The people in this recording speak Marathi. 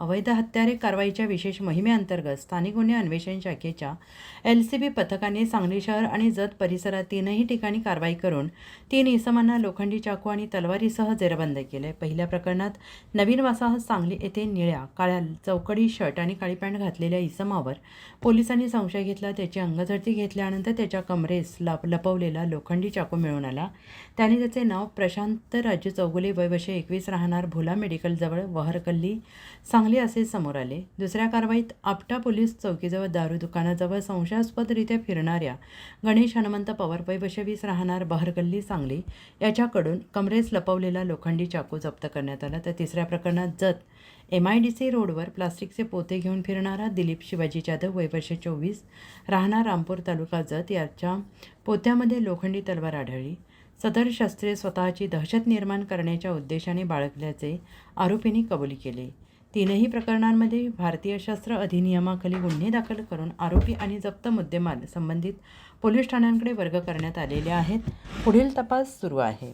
अवैध हत्यारे कारवाईच्या विशेष मोहिमेअंतर्गत स्थानिक गुन्हे अन्वेषण शाखेच्या एल सी बी पथकाने सांगली शहर आणि जत परिसरात तीनही ठिकाणी कारवाई करून तीन इसमांना लोखंडी चाकू आणि तलवारीसह जेरबंद केले. पहिल्या प्रकरणात नवीन वसाहत सांगली येथे निळ्या काळ्या चौकडी शर्ट आणि काळी पॅन्ट घातलेल्या इसमावर पोलिसांनी संशय घेतला. त्याची अंगझडती घेतल्यानंतर त्याच्या कमरेस लप लपवलेला लोखंडी चाकू मिळून आला. त्याने त्याचे नाव प्रशांत राज्य चौगुले वय वर्षे एकवीस राहणार भोला मेडिकलजवळ वहरकल्ली सांग सांगली असे समोर आले. दुसऱ्या कारवाईत आपटा पोलीस चौकीजवळ दारू दुकानाजवळ संशयास्पदरित्या फिरणाऱ्या गणेश हनुमंत पवार वय राहणार बहरगल्ली सांगली याच्याकडून कमरेस लपवलेला लोखंडी चाकू जप्त करण्यात आला. तर तिसऱ्या प्रकरणात Jat M I D C रोडवर प्लास्टिकचे पोते घेऊन फिरणारा दिलीप शिवाजी जाधव वय चोवीस राहणार रामपूर तालुका जत याच्या पोत्यामध्ये लोखंडी तलवार आढळली. सदर शस्त्रे स्वतःची दहशत निर्माण करण्याच्या उद्देशाने बाळगल्याचे आरोपींनी कबुली केले. तीनही प्रकरणांमध्ये भारतीय शस्त्र अधिनियमाखाली गुन्हे दाखल करून आरोपी आणि जप्त मुद्देमाल संबंधित पोलीस ठाण्यांकडे वर्ग करण्यात आलेले आहेत. पुढील तपास सुरू आहे.